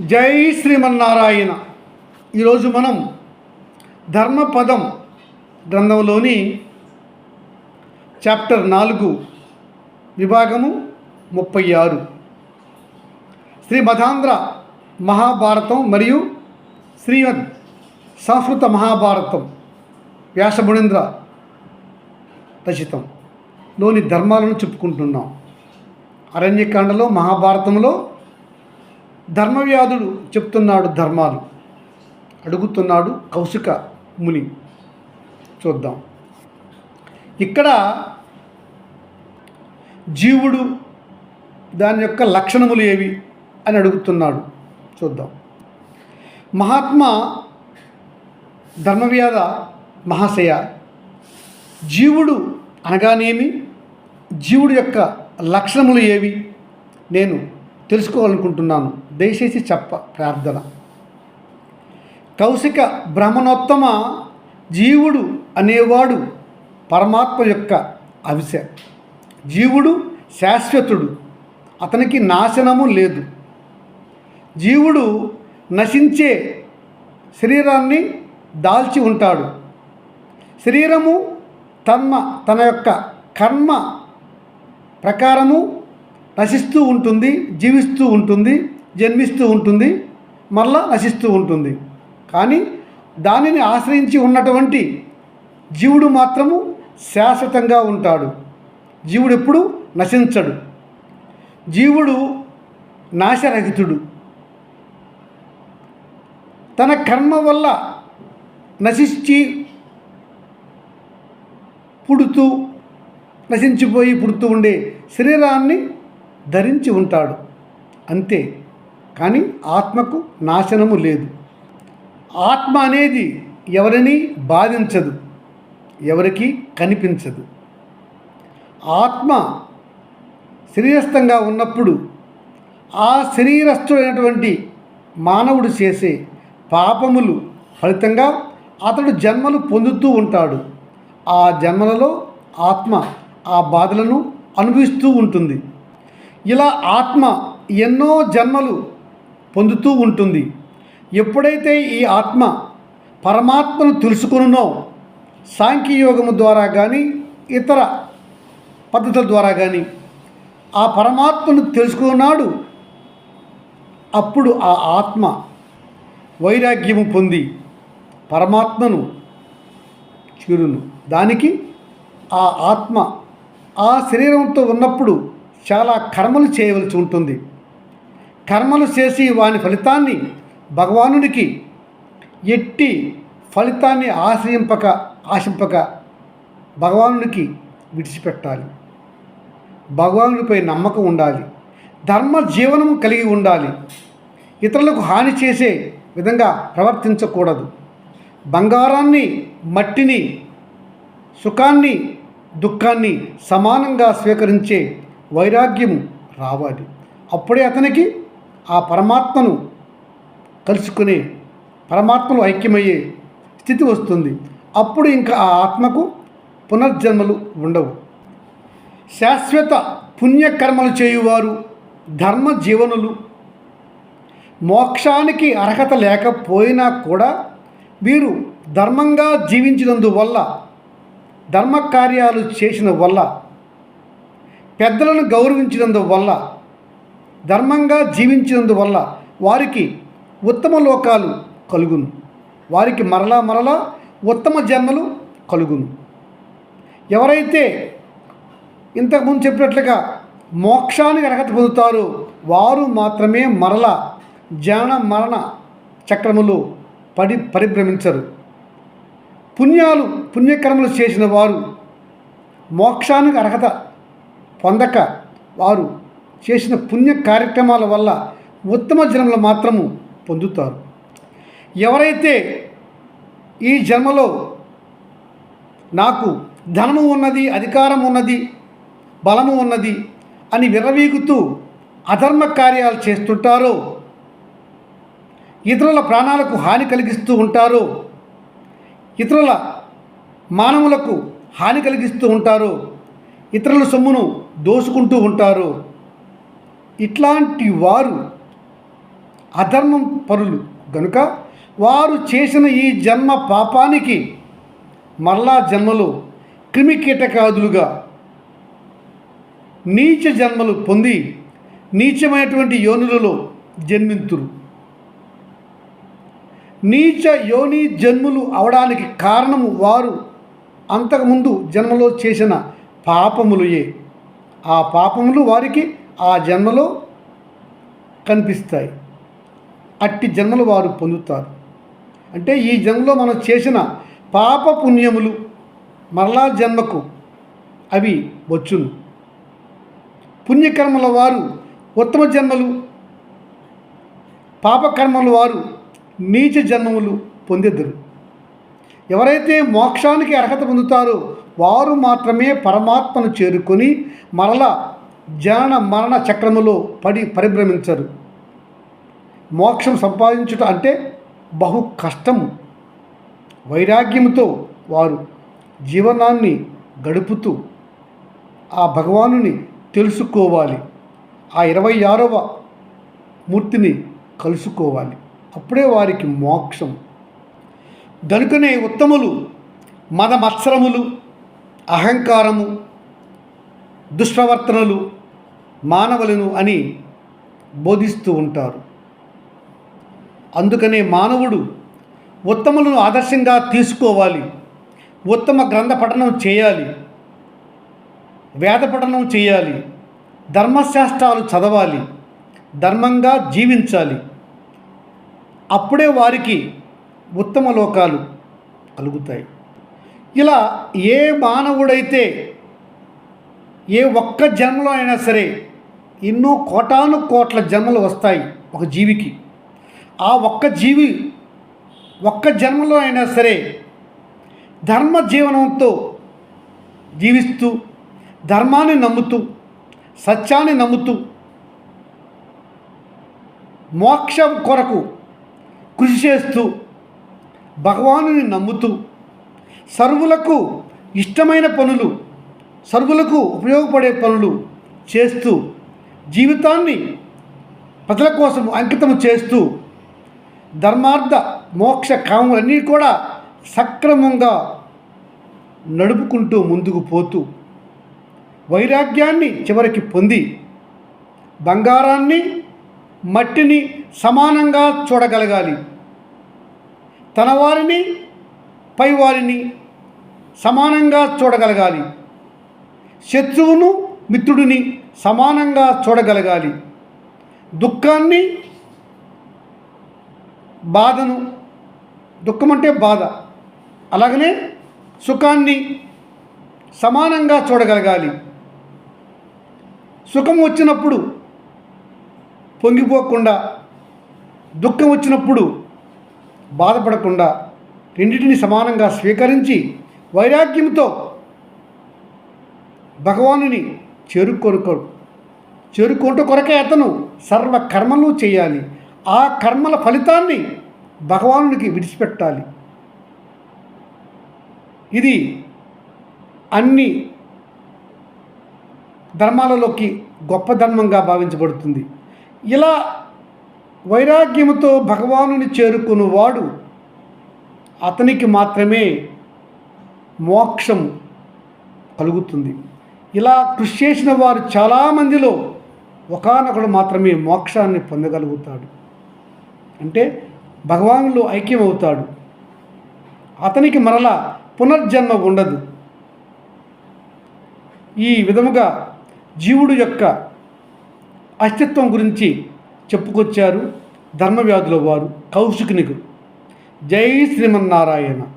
జై శ్రీమన్నారాయణ. ఈరోజు మనం ధర్మపదం గ్రంథంలోని చాప్టర్ నాలుగు విభాగము ముప్పై ఆరు. శ్రీమదాంధ్ర మహాభారతం మరియు శ్రీమద్ సంస్కృత మహాభారతం వ్యాసముణీంద్ర రచితం లోని ధర్మాలను చెప్పుకుంటున్నాం. అరణ్యకాండలో మహాభారతంలో ధర్మవ్యాధుడు చెప్తున్నాడు ధర్మాలు. అడుగుతున్నాడు కౌశిక ముని. చూద్దాం. ఇక్కడ జీవుడు దాని యొక్క లక్షణములు ఏవి అని అడుగుతున్నాడు. చూద్దాం. మహాత్మా ధర్మవ్యాధ మహాశయ. జీవుడు అనగానేమి? జీవుడు యొక్క లక్షణములు ఏవి? నేను తెలుసుకోవాలనుకుంటున్నాను. దయచేసి చెప్ప ప్రార్థన. కౌశిక బ్రహ్మణోత్తమ జీవుడు అనేవాడు పరమాత్మ యొక్క అవిశ జీవుడు శాశ్వతుడు అతనికి నాశనము లేదు. జీవుడు నశించే శరీరాన్ని దాల్చి ఉంటాడు. శరీరము తన్మ తన యొక్క కర్మ ప్రకారము నశిస్తూ ఉంటుంది జీవిస్తూ ఉంటుంది జన్మిస్తూ ఉంటుంది మరలా నశిస్తూ ఉంటుంది. కానీ దానిని ఆశ్రయించి ఉన్నటువంటి జీవుడు మాత్రము శాశ్వతంగా ఉంటాడు. జీవుడు ఎప్పుడు నశించడు. జీవుడు నాశరహితుడు. తన కర్మ వల్ల నశించి పుడుతూ నశించిపోయి పుడుతూ ఉండే శరీరాన్ని ధరించి ఉంటాడు. అంతే. కానీ ఆత్మకు నాశనము లేదు. ఆత్మ అనేది ఎవరిని బాధించదు ఎవరికి కనిపించదు. ఆత్మ శరీరస్థంగా ఉన్నప్పుడు ఆ శరీరస్థుడైనటువంటి మానవుడు చేసే పాపములు ఫలితంగా అతడు జన్మలు పొందుతూ ఉంటాడు. ఆ జన్మలలో ఆత్మ ఆ బాధలను అనుభవిస్తూ ఉంటుంది. ఇలా ఆత్మ ఎన్నో జన్మలు పొందుతూ ఉంటుంది. ఎప్పుడైతే ఈ ఆత్మ పరమాత్మను తెలుసుకునునో సాంఖ్యయోగము ద్వారా కానీ ఇతర పద్ధతుల ద్వారా కానీ ఆ పరమాత్మను తెలుసుకున్నాడు అప్పుడు ఆ ఆత్మ వైరాగ్యము పొంది పరమాత్మను చేరును దానికి ఆ ఆత్మ ఆ శరీరంతో ఉన్నప్పుడు చాలా కర్మలు చేయవలసి ఉంటుంది. కర్మలు చేసి వాని ఫలితాన్ని భగవానుడికి ఎట్టి ఫలితాన్ని ఆశ్రయింపక ఆశింపక భగవానుడికి విడిచిపెట్టాలి. భగవానుడిపై నమ్మకం ఉండాలి. ధర్మ జీవనం కలిగి ఉండాలి. ఇతరులకు హాని చేసే విధంగా ప్రవర్తించకూడదు. బంగారాన్ని మట్టిని సుఖాన్ని దుఃఖాన్ని సమానంగా స్వీకరించే వైరాగ్యము రావాలి. అప్పుడే అతనికి ఆ పరమాత్మను కలుసుకునే పరమాత్మలు ఐక్యమయ్యే స్థితి వస్తుంది. అప్పుడు ఇంకా ఆ ఆత్మకు పునర్జన్మలు ఉండవు. శాశ్వత పుణ్యకర్మలు చేయువారు ధర్మ జీవనులు మోక్షానికి అర్హత లేకపోయినా కూడా వీరు ధర్మంగా జీవించినందువల్ల ధర్మ కార్యాలు చేసిన వల్ల పెద్దలను గౌరవించినందువల్ల ధర్మంగా జీవించినందువల్ల వారికి ఉత్తమ లోకాలు కలుగును. వారికి మరలా మరలా ఉత్తమ జన్మలు కలుగును. ఎవరైతే ఇంతకుముందు చెప్పినట్లుగా మోక్షానికి అర్హత పొందుతారో వారు మాత్రమే మరల జన మరణ చక్రములు పడి పరిభ్రమించరు. పుణ్యాలు పుణ్యకర్మలు చేసిన వారు మోక్షానికి అర్హత పొందక వారు చేసిన పుణ్య కార్యక్రమాల వల్ల ఉత్తమ జన్మలు మాత్రము పొందుతారు. ఎవరైతే ఈ జన్మలో నాకు ధనము ఉన్నది అధికారం ఉన్నది బలము ఉన్నది అని విర్రవీగుతూ అధర్మ కార్యాలు చేస్తుంటారో ఇతరుల ప్రాణాలకు హాని కలిగిస్తూ ఉంటారో ఇతరుల మానవులకు హాని కలిగిస్తూ ఉంటారో ఇతరుల సొమ్మును దోసుకుంటూ ఉంటారో. ఇట్లాంటి వారు అధర్మం పరులు. గనుక వారు చేసిన ఈ జన్మ పాపానికి మరలా జన్మలో క్రిమి కీటకాదులుగా నీచ జన్మలు పొంది నీచమైనటువంటి యోనులలో జన్మింతురు. నీచ యోని జన్ములు అవడానికి కారణము వారు అంతకుముందు జన్మలో చేసిన పాపములుయే. ఆ పాపములు వారికి ఆ జన్మలో కనిపిస్తాయి. అట్టి జన్మలు వారు పొందుతారు. అంటే ఈ జన్మలో మనం చేసిన పాప పుణ్యములు మరలా జన్మకు అవి వచ్చును. పుణ్యకర్మల వారు ఉత్తమ జన్మలు పాపకర్మల వారు నీచ జన్మములు పొందిద్దరు ఎవరైతే మోక్షానికి అర్హత పొందుతారో వారు మాత్రమే పరమాత్మను చేరుకొని మరల జనన మరణ చక్రములో పడి పరిభ్రమించరు. మోక్షం సంపాదించుట అంటే బహు కష్టము. వైరాగ్యముతో వారు జీవనాన్ని గడుపుతూ ఆ భగవానుని తెలుసుకోవాలి. ఆ ఇరవై ఆరవ మూర్తిని కలుసుకోవాలి. అప్పుడే వారికి మోక్షం. గనుకనే ఉత్తములు మదమత్సరములు అహంకారము దుష్ప్రవర్తనలు మానవులను అని బోధిస్తూ ఉంటారు. అందుకనే మానవుడు ఉత్తములను ఆదర్శంగా తీసుకోవాలి ఉత్తమ గ్రంథ పఠనం చేయాలి వేద పఠనం చేయాలి ధర్మశాస్త్రాలు చదవాలి ధర్మంగా జీవించాలి. అప్పుడే వారికి ఉత్తమ లోకాలు కలుగుతాయి. ఇలా ఏ మానవుడైతే ఏ ఒక్క జన్మలో అయినా సరే ఎన్నో కోటాను కోట్ల జన్మలు వస్తాయి ఒక జీవికి. ఆ ఒక్క జీవి ఒక్క జన్మలో అయినా సరే ధర్మ జీవనంతో జీవిస్తూ ధర్మాన్ని నమ్ముతూ సత్యాన్ని నమ్ముతూ మోక్షం కొరకు కృషి చేస్తూ భగవానుని నమ్ముతూ సర్వులకు ఇష్టమైన పనులు సర్వులకు ఉపయోగపడే పనులు చేస్తూ జీవితాన్ని ప్రజల కోసం అంకితం చేస్తూ ధర్మార్థ మోక్ష కాములన్నీ కూడా సక్రమంగా నడుపుకుంటూ ముందుకు పోతూ వైరాగ్యాన్ని చివరికి పొంది బంగారాన్ని మట్టిని సమానంగా చూడగలగాలి. తన వారిని పైవారిని సమానంగా చూడగలగాలి. శత్రువును మిత్రుడిని సమానంగా చూడగలగాలి. దుఃఖాన్ని బాధను దుఃఖం అంటే బాధ అలాగనే సుఖాన్ని సమానంగా చూడగలగాలి. సుఖం వచ్చినప్పుడు పొంగిపోకుండా దుఃఖం వచ్చినప్పుడు బాధపడకుండా రెండింటిని సమానంగా స్వీకరించి వైరాగ్యంతో భగవానుని చేరుకొనుకో చేరుకుంటూ కొరకే అతను సర్వ కర్మలు చేయాలి. ఆ కర్మల ఫలితాన్ని భగవానుడికి విడిచిపెట్టాలి. ఇది అన్ని ధర్మాలలోకి గొప్ప ధర్మంగా భావించబడుతుంది. ఇలా వైరాగ్యముతో భగవానుని చేరుకున్నవాడు అతనికి మాత్రమే మోక్షం కలుగుతుంది. ఇలా కృషి చేసిన వారు చాలామందిలో ఒకనొకడు మాత్రమే మోక్షాన్ని పొందగలుగుతాడు. అంటే భగవానులో ఐక్యమవుతాడు. అతనికి మరలా పునర్జన్మ ఉండదు. ఈ విధముగా జీవుడు యొక్క అస్తిత్వం గురించి చెప్పుకొచ్చారు ధర్మవ్యాధుల వారు కౌశికునికు. జై శ్రీమన్నారాయణ.